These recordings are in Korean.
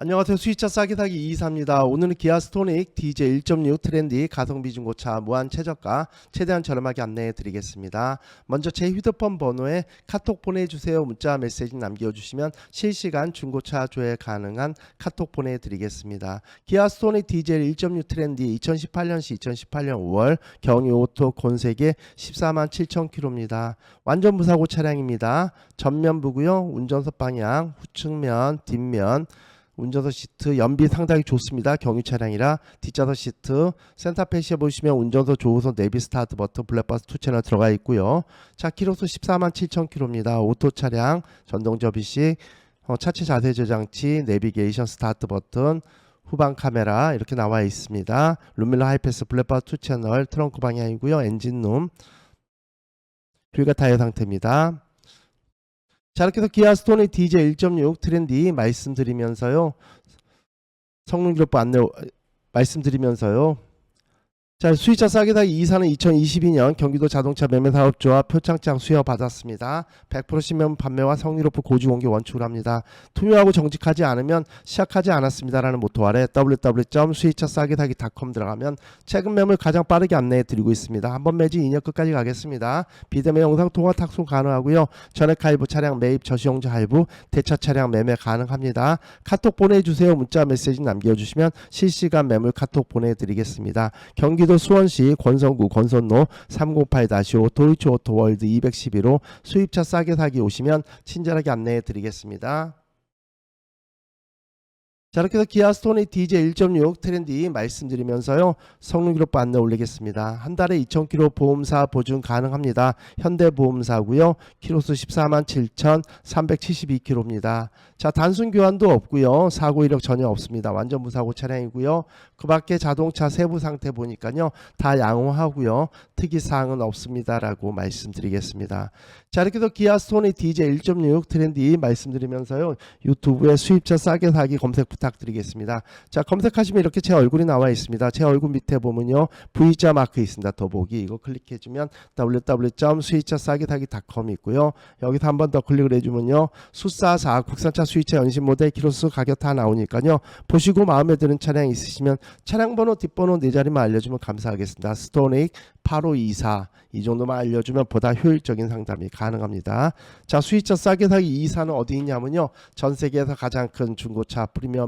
안녕하세요. 수입차 싸게 사기 이사입니다. 오늘은 기아 스토닉 DJ 1.6 트렌디 가성비 중고차 무한 최저가 최대한 저렴하게 안내해 드리겠습니다. 먼저 제 휴대폰 번호에 카톡 보내주세요. 문자 메시지 남겨주시면 실시간 중고차 조회 가능한 카톡 보내드리겠습니다. 기아 스토닉 DJ 1.6 트렌디 2018년시 2018년 5월 경유 오토 곤세계 14만 7천 킬로입니다. 완전 무사고 차량입니다. 전면부고요. 운전석 방향, 후측면, 뒷면 운전석 시트 연비 상당히 좋습니다. 경유 차량이라 뒷좌석 시트 센터페시에 보시면 운전석 조우선 내비 스타트 버튼 블랙박스 투 채널 들어가 있고요. 자 키로수 14만 7천 킬로입니다. 오토 차량 전동 접이식 어, 차체 자세 저장치 내비게이션 스타트 버튼 후방 카메라 이렇게 나와 있습니다. 룸밀러 하이패스 블랙박스 투 채널 트렁크 방향이고요. 엔진룸 휠과 타이어 상태입니다. 자 이렇게 해서 기아 스토닉 DJ 1.6 트렌디 말씀드리면서요. 성능 기록부 안내 말씀드리면서요 자 수의차 싸게 사기 2사는 2022년 경기도 자동차 매매 사업조합 표창장 수여 받았습니다. 100% 신면 판매와 기록부 고지 공개 원칙으로 합니다. 투명하고 정직하지 않으면 시작하지 않았습니다라는 모토 아래 www.수의차 싸게 사기.com 들어가면 최근 매물 가장 빠르게 안내해 드리고 있습니다. 한번 매진 2년 끝까지 가겠습니다. 비대면 영상 통화 탁송 가능하고요. 전액 할부 차량 매입 저시용자 할부 대차 차량 매매 가능합니다. 카톡 보내주세요. 문자 메시지 남겨주시면 실시간 매물 카톡 보내드리겠습니다. 경기 도 수원시 권선구 권선로 308-5 도이치 오토월드 211호 수입차 싸게 사기 오시면 친절하게 안내해 드리겠습니다. 자 이렇게 해서 기아 스토닉 DJ 1.6 트렌디 말씀드리면서요 성능 기록부 안내 올리겠습니다. 한 달에 2,000km 보험사 보증 가능합니다. 현대보험사고요. 키로수 14만 7,372km입니다. 자 단순 교환도 없고요. 사고 이력 전혀 없습니다. 완전 무사고 차량이고요. 그 밖에 자동차 세부 상태 보니까요 다 양호하고요. 특이 사항은 없습니다 라고 말씀드리겠습니다. 자 이렇게 해서 기아 스토닉 DJ 1.6 트렌디 말씀드리면서요 유튜브에 수입차 싸게 사기 검색 부탁드리겠습니다. 자 검색하시면 이렇게 제 얼굴이 나와 있습니다. 제 얼굴 밑에 보면요 V자 마크 있습니다. 더보기 이거 클릭해 주면 www.수입차싸게사기.com 있고요. 여기서 한 번 더 클릭을 해 주면요 수사사 국산차 수입차 연신 모델 키로수 가격 다 나오니까요 보시고 마음에 드는 차량 있으시면 차량 번호 뒷번호 네 자리만 알려 주면 감사하겠습니다. 스토닉 8524 이 정도만 알려주면 보다 효율적인 상담이 가능합니다. 자 수입차 싸게 사기 이사는 어디 있냐면요 전 세계에서 가장 큰 중고차 프리미엄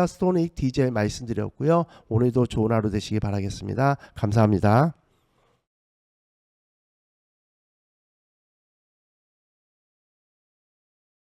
아 스토닉 디젤 말씀드렸고요. 오늘도 좋은 하루 되시기 바라겠습니다. 감사합니다.